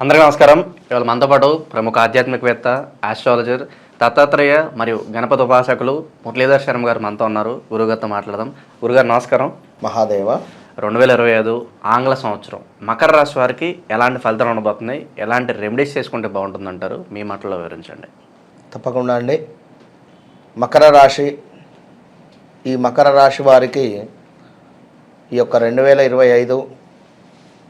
అందరికీ నమస్కారం. ఇవాళ మనతో పాటు ప్రముఖ ఆధ్యాత్మికవేత్త ఆస్ట్రాలజర్ దత్తాత్రేయ మరియు గణపతి ఉపాసకులు మురళీధర్ శర్మ గారు మనతో ఉన్నారు. గురుగారితో మాట్లాడదాం. గురుగారు నమస్కారం. మహాదేవ. రెండు వేల ఇరవై ఐదు ఆంగ్ల సంవత్సరం. మకర రాశి వారికి ఎలాంటి ఫలితాలు ఉండబోతున్నాయి? ఎలాంటి రెమెడీస్ చేసుకుంటే బాగుంటుందంటారు? మీ మాటలో వివరించండి. తప్పకుండా అండి. మకర రాశి ఈ మకర రాశి వారికి ఈ యొక్క రెండు వేల ఇరవై ఐదు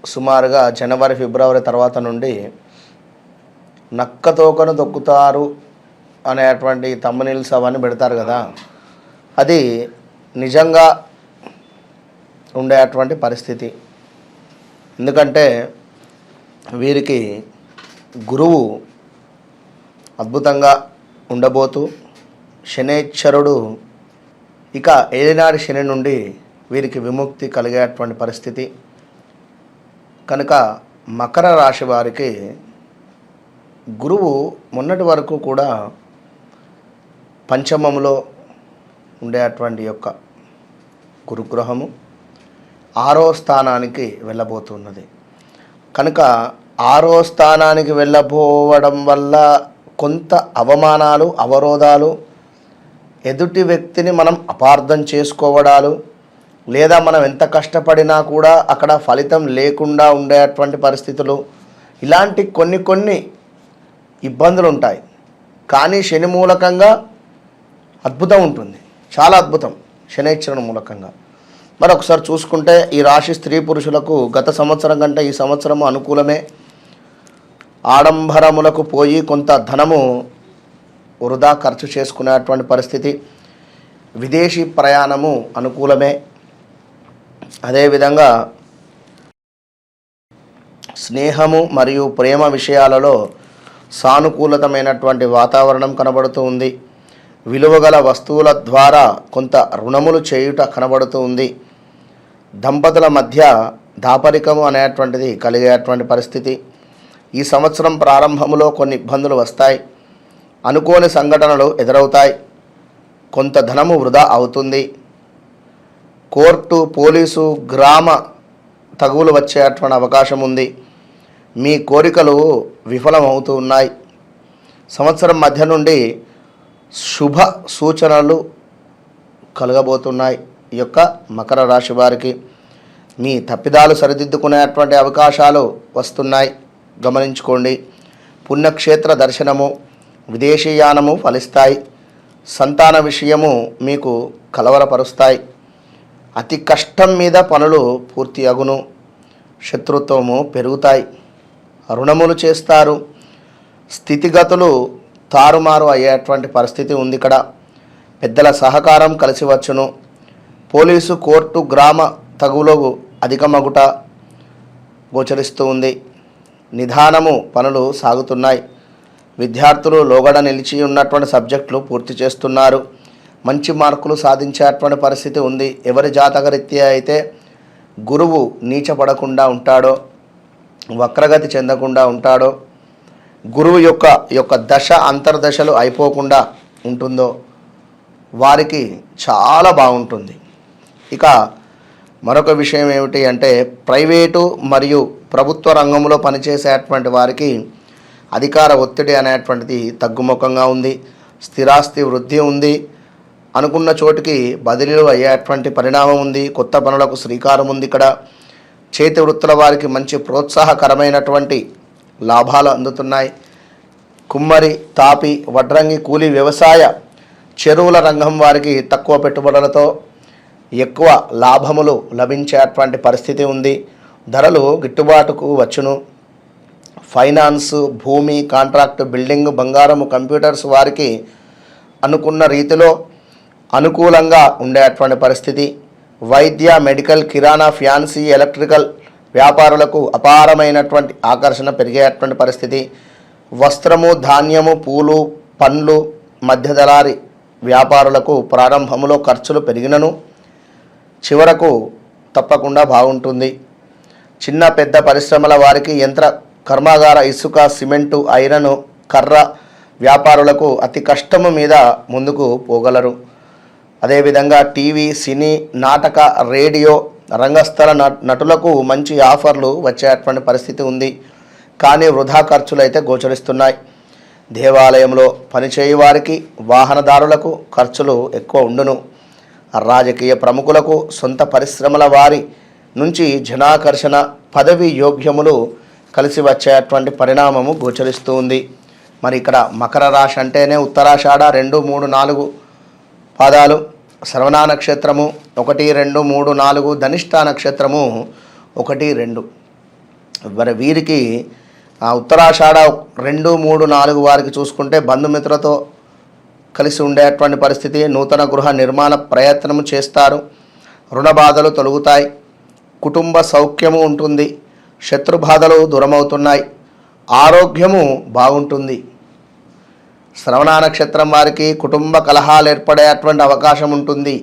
సుమారుగా జనవరి ఫిబ్రవరి తర్వాత నుండి నక్క తోకను అనేటువంటి తమ్మనీల్స్ అవన్నీ పెడతారు కదా. అది నిజంగా ఉండేటువంటి పరిస్థితి. ఎందుకంటే వీరికి గురువు అద్భుతంగా ఉండబోతూ శనేశ్వరుడు ఇక ఏలినాడి శని నుండి వీరికి విముక్తి కలిగేటువంటి పరిస్థితి. కనుక మకర రాశి వారికి గురువు మొన్నటి వరకు కూడా పంచమములో ఉండేటువంటి యొక్క గురుగ్రహము ఆరో స్థానానికి వెళ్ళబోతున్నది. కనుక ఆరో స్థానానికి వెళ్ళబోవడం వల్ల కొంత అవమానాలు అవరోధాలు ఎదుటి వ్యక్తిని మనం అపార్థం చేసుకోవడాలు లేదా మనం ఎంత కష్టపడినా కూడా అక్కడ ఫలితం లేకుండా ఉండేటువంటి పరిస్థితులు. ఇలాంటి కొన్ని కొన్ని ఇబ్బందులు ఉంటాయి కానీ శని మూలకంగా అద్భుతం ఉంటుంది. చాలా అద్భుతం శనైశ్వరుని మూలకంగా. మరి ఒకసారి చూసుకుంటే ఈ రాశి స్త్రీ పురుషులకు గత సంవత్సరం కంటే ఈ సంవత్సరము అనుకూలమే. ఆడంబరములకు పోయి కొంత ధనము వృధా ఖర్చు చేసుకునేటువంటి పరిస్థితి. విదేశీ ప్రయాణము అనుకూలమే. అదేవిధంగా స్నేహము మరియు ప్రేమ విషయాలలో సానుకూలతమైనటువంటి వాతావరణం కనబడుతూ ఉంది. విలువగల వస్తువుల ద్వారా కొంత రుణములు చేయుట కనబడుతూ ఉంది. దంపతుల మధ్య దాపరికము అనేటువంటిది కలిగేటువంటి పరిస్థితి. ఈ సంవత్సరం ప్రారంభంలో కొన్ని ఇబ్బందులు వస్తాయి. అనుకోని సంఘటనలు ఎదురవుతాయి. కొంత ధనము వృధా అవుతుంది. కోర్టు పోలీసు గ్రామ తగువులు వచ్చేటువంటి అవకాశం ఉంది. మీ కోరికలు విఫలమవుతూ ఉన్నాయి. సంవత్సరం మధ్య నుండి శుభ సూచనలు కలగబోతున్నాయి ఈ యొక్క మకర రాశి వారికి. మీ తప్పిదాలు సరిదిద్దుకునేటువంటి అవకాశాలు వస్తున్నాయి. గమనించుకోండి. పుణ్యక్షేత్ర దర్శనము విదేశీయానము ఫలిస్తాయి. సంతాన విషయము మీకు కలవరపరుస్తాయి. అతి కష్టం మీద పనులు పూర్తి అగును. శత్రుత్వము పెరుగుతాయి. రుణములు చేస్తారు. స్థితిగతులు తారుమారు అయ్యేటువంటి పరిస్థితి ఉంది ఇక్కడ పెద్దల సహకారం కలిసి వచ్చును. పోలీసు కోర్టు గ్రామ తగులో అధికమగుట గోచరిస్తూ ఉంది. నిదానము పనులు సాగుతున్నాయి. విద్యార్థులు లోగడ నిలిచి ఉన్నటువంటి సబ్జెక్టులు పూర్తి చేస్తున్నారు. మంచి మార్కులు సాధించేటువంటి పరిస్థితి ఉంది. ఎవరి జాతకరీత్యా అయితే గురువు నీచపడకుండా ఉంటాడో వక్రగతి చెందకుండా ఉంటాడో గురువు యొక్క యొక్క దశ అంతర్దశలు అయిపోకుండా ఉంటుందో వారికి చాలా బాగుంటుంది. ఇక మరొక విషయం ఏమిటి అంటే ప్రైవేటు మరియు ప్రభుత్వ రంగంలో పనిచేసేటువంటి వారికి అధికార ఒత్తిడి అనేటువంటిది తగ్గుముఖంగా ఉంది. స్థిరాస్తి వృద్ధి ఉంది. అనుకున్న చోటికి బదిలీలు అయ్యేటువంటి పరిణామం ఉంది కొత్త పనులకు శ్రీకారం ఉంది ఇక్కడ. చేతి వృత్తుల వారికి మంచి ప్రోత్సాహకరమైనటువంటి లాభాలు అందుతున్నాయి. కుమ్మరి తాపి వడ్రంగి కూలీ వ్యవసాయ చెరువుల రంగం వారికి తక్కువ పెట్టుబడులతో ఎక్కువ లాభములు లభించేటువంటి పరిస్థితి ఉంది. ధరలు గిట్టుబాటుకు వచ్చును. ఫైనాన్స్ భూమి కాంట్రాక్ట్ బిల్డింగ్ బంగారము కంప్యూటర్స్ వారికి అనుకున్న రీతిలో అనుకూలంగా ఉండేటువంటి పరిస్థితి. వైద్య మెడికల్ కిరాణా ఫ్యాన్సీ ఎలక్ట్రికల్ వ్యాపారులకు అపారమైనటువంటి ఆకర్షణ పెరిగేటువంటి పరిస్థితి. వస్త్రము ధాన్యము పూలు పండ్లు మధ్యదళారి వ్యాపారులకు ప్రారంభంలో ఖర్చులు పెరిగినను. చివరకు తప్పకుండా బాగుంటుంది. చిన్న పెద్ద పరిశ్రమల వారికి యంత్ర కర్మాగార ఇసుక సిమెంటు ఐరను కర్ర వ్యాపారులకు అతి కష్టము మీద ముందుకు పోగలరు. అదేవిధంగా టీవీ సినీ నాటక రేడియో రంగస్థల నటులకు మంచి ఆఫర్లు వచ్చేటువంటి పరిస్థితి ఉంది. కానీ వృధా ఖర్చులు అయితే గోచరిస్తున్నాయి. దేవాలయంలో పనిచేయు వారికి వాహనదారులకు ఖర్చులు ఎక్కువ ఉండును. రాజకీయ ప్రముఖులకు సొంత పరిశ్రమల వారి నుంచి జనాకర్షణ పదవి యోగ్యములు కలిసి వచ్చేటువంటి పరిణామము గోచరిస్తూ ఉంది. మరి ఇక్కడ మకర రాశి అంటేనే ఉత్తరాషాఢ రెండు మూడు నాలుగు పాదాలు శ్రవణ నక్షత్రము ఒకటి రెండు మూడు నాలుగు ధనిష్ట నక్షత్రము ఒకటి రెండు. మరి వీరికి ఉత్తరాషాఢ రెండు మూడు నాలుగు వారికి చూసుకుంటే బంధుమిత్రులతో కలిసి ఉండేటువంటి పరిస్థితి నూతన గృహ నిర్మాణ ప్రయత్నము చేస్తారు రుణ బాధలు తొలగుతాయి కుటుంబ సౌఖ్యము ఉంటుంది శత్రు బాధలు దూరమవుతున్నాయి ఆరోగ్యము బాగుంటుంది. శ్రవణ నక్షత్రం వారికి కుటుంబ కలహాలు ఏర్పడేటువంటి అవకాశం ఉంటుంది.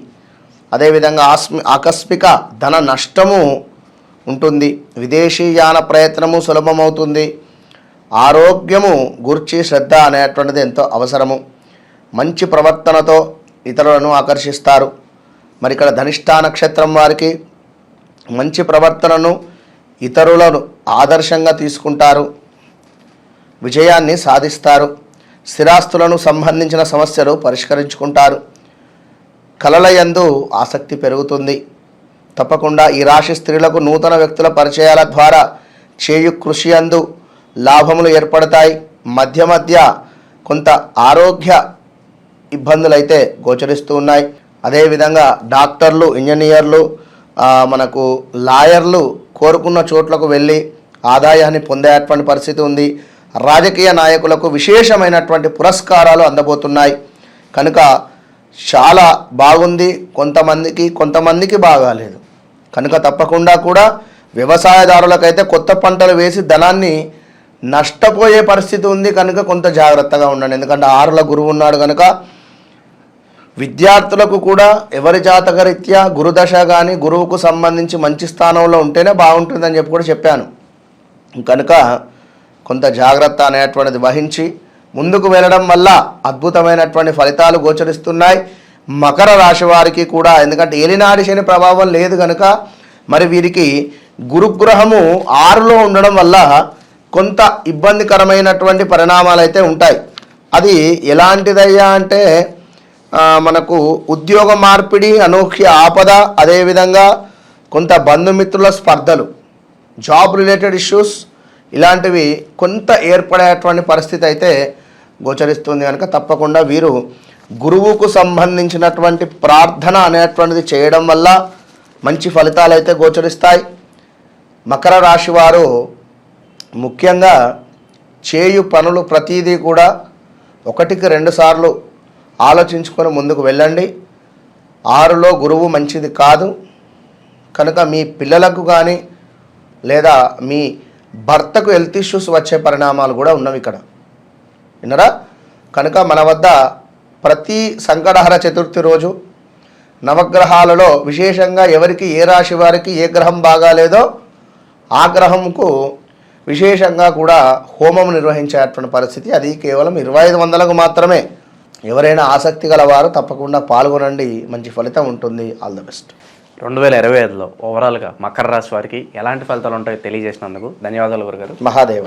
అదేవిధంగా ఆస్మి ఆకస్మిక ధన నష్టము ఉంటుంది. విదేశీయాన ప్రయత్నము సులభమవుతుంది. ఆరోగ్యము గుర్చి శ్రద్ధ అనేటువంటిది ఎంతో అవసరము. మంచి ప్రవర్తనతో ఇతరులను ఆకర్షిస్తారు. మరి ఇక్కడ ధనిష్టా నక్షత్రం వారికి మంచి ప్రవర్తనను ఇతరులను ఆదర్శంగా తీసుకుంటారు. విజయాన్ని సాధిస్తారు. స్థిరాస్తులను సంబంధించిన సమస్యలు పరిష్కరించుకుంటారు. కలలయందు ఆసక్తి పెరుగుతుంది. తప్పకుండా ఈ రాశి స్త్రీలకు నూతన వ్యక్తుల పరిచయాల ద్వారా చేయు కృషి అందు లాభములు ఏర్పడతాయి. మధ్య మధ్య కొంత ఆరోగ్య ఇబ్బందులు అయితే గోచరిస్తూ ఉన్నాయి. అదేవిధంగా డాక్టర్లు ఇంజనీర్లు మనకు లాయర్లు కోరుకున్న చోట్లకు వెళ్ళి ఆదాయాన్ని పొందేటువంటి పరిస్థితి ఉంది. రాజకీయ నాయకులకు విశేషమైనటువంటి పురస్కారాలు అందబోతున్నాయి. కనుక చాలా బాగుంది. కొంతమందికి కొంతమందికి బాగాలేదు. కనుక తప్పకుండా కూడా వ్యవసాయదారులకైతే కొత్త పంటలు వేసి ధనాన్ని నష్టపోయే పరిస్థితి ఉంది కనుక కొంత జాగ్రత్తగా ఉండండి. ఎందుకంటే ఆరుల గురువు ఉన్నాడు కనుక విద్యార్థులకు కూడా ఎవరి జాతకరీత్యా గురుదశ కానీ గురువుకు సంబంధించి మంచి స్థానంలో ఉంటేనే బాగుంటుందని చెప్పి కూడా చెప్పాను. కనుక కొంత జాగ్రత్త అనేటువంటిది వహించి ముందుకు వెళ్ళడం వల్ల అద్భుతమైనటువంటి ఫలితాలు గోచరిస్తున్నాయి. మకర రాశి వారికి కూడా ఎందుకంటే ఏలినాడి శని ప్రభావం లేదు కనుక మరి వీరికి గురుగ్రహము ఆరులో ఉండడం వల్ల కొంత ఇబ్బందికరమైనటువంటి పరిణామాలు అయితే ఉంటాయి. అది ఎలాంటిదయ్యా అంటే మనకు ఉద్యోగ మార్పిడి అనూహ్య ఆపద అదేవిధంగా కొంత బంధుమిత్రుల స్పర్ధలు జాబ్ రిలేటెడ్ ఇష్యూస్ ఇలాంటివి కొంత ఏర్పడేటువంటి పరిస్థితి అయితే గోచరిస్తుంది కనుక తప్పకుండా వీరు గురువుకు సంబంధించినటువంటి ప్రార్థన అనేటువంటిది చేయడం వల్ల మంచి ఫలితాలు అయితే గోచరిస్తాయి. మకర రాశి వారు ముఖ్యంగా చేయు పనులు ప్రతీదీ కూడా ఒకటికి రెండు సార్లు ఆలోచించుకొని ముందుకు వెళ్ళండి. ఆరులో గురువు మంచిది కాదు. కనుక మీ పిల్లలకు కానీ లేదా మీ భర్తకు హెల్త్ ఇష్యూస్ వచ్చే పరిణామాలు కూడా ఉన్నవి ఇక్కడ. విన్నరా? కనుక మన వద్ద ప్రతి సంకటహర చతుర్థి రోజు నవగ్రహాలలో విశేషంగా ఎవరికి ఏ రాశి వారికి ఏ గ్రహం బాగాలేదో ఆ గ్రహంకు విశేషంగా కూడా హోమం నిర్వహించేటువంటి పరిస్థితి. అది కేవలం ఇరవై ఐదు వందలకు మాత్రమే. ఎవరైనా ఆసక్తి గలవారు తప్పకుండా పాల్గొనండి. మంచి ఫలితం ఉంటుంది. ఆల్ ద బెస్ట్ రెండు వేల ఇరవై ఐదులో ఓవరాల్గా మకర రాశి వారికి ఎలాంటి ఫలితాలు ఉంటాయో తెలియజేసినందుకు ధన్యవాదాలు గురుగారు. మహాదేవ.